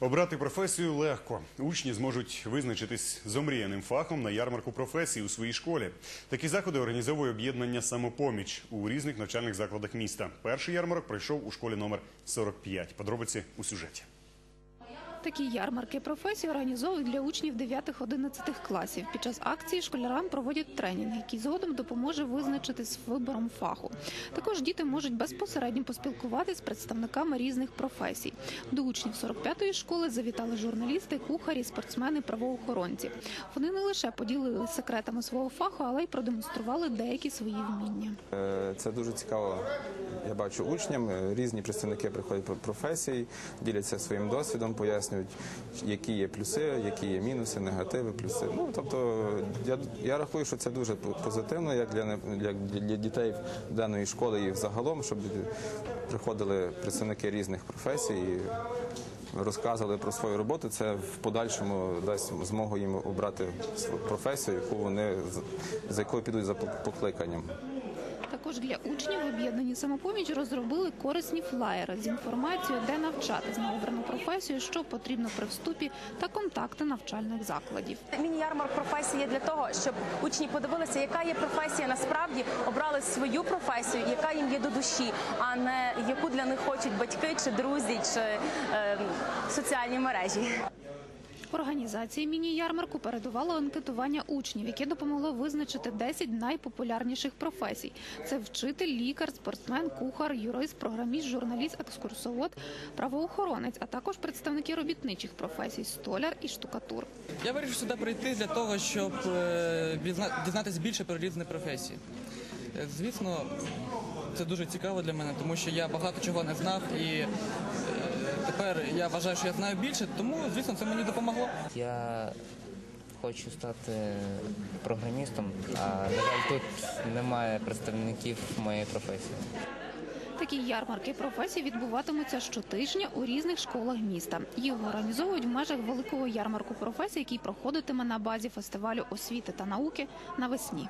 Обрати професію легко. Учні зможуть визначитись з омріяним фахом на ярмарку професій у своїй школі. Такі заходи організовує об'єднання самопоміч у різних навчальних закладах міста. Перший ярмарок пройшов у школі номер 45. Подробиці у сюжеті. Такі ярмарки професій організовують для учнів 9-11 класів. Під час акції школярам проводять тренінг, який згодом допоможе визначитись з вибором фаху. Також діти можуть безпосередньо поспілкуватися з представниками різних професій. До учнів 45-ї школи завітали журналісти, кухарі, спортсмени, правоохоронці. Вони не лише поділилися секретами свого фаху, але й продемонстрували деякі свої вміння. Е, Це дуже цікаво. Я бачу учням. Е, Різні представники приходять професій, діляться своїм досвідом, пояснюють, які є плюси, які є мінуси, негативи, плюси. Ну тобто, я, я рахую, що це дуже позитивно, як для, як для дітей даної школи і взагалом, щоб приходили представники різних професій. І Розказували про свою роботу, це в подальшому дасть змогу їм обрати професію, яку вони за якою підуть за покликанням. Також для учнів об'єднані самопоміч розробили корисні флаєри з інформацією, де навчатись на обрану професію, що потрібно при вступі та контакти навчальних закладів. Міні-ярмарк професії є для того, щоб учні подивилися, яка є професія насправді, обрали свою професію, яка їм є до душі, а не яку для них хочуть батьки чи друзі, чи е, соціальні мережі. Організації міні-ярмарку передувало анкетування учнів, яке допомогло визначити 10 найпопулярніших професій: це вчитель, лікар, спортсмен, кухар, юрист, програміст, журналіст, екскурсовод, правоохоронець, а також представники робітничих професій столяр і штукатур. Я вирішив сюди прийти для того, щоб е, дізнатися більше про різні професії. Е, Звісно, це дуже цікаво для мене, тому що я багато чого не знав і е, тепер я вважаю, що я знаю більше, тому звісно це мені допомогло. Я хочу стати програмістом, а на жаль, тут немає представників моєї професії. Такі ярмарки професій відбуватимуться щотижня у різних школах міста. Їх організовують в межах великого ярмарку професій, який проходитиме на базі фестивалю освіти та науки навесні.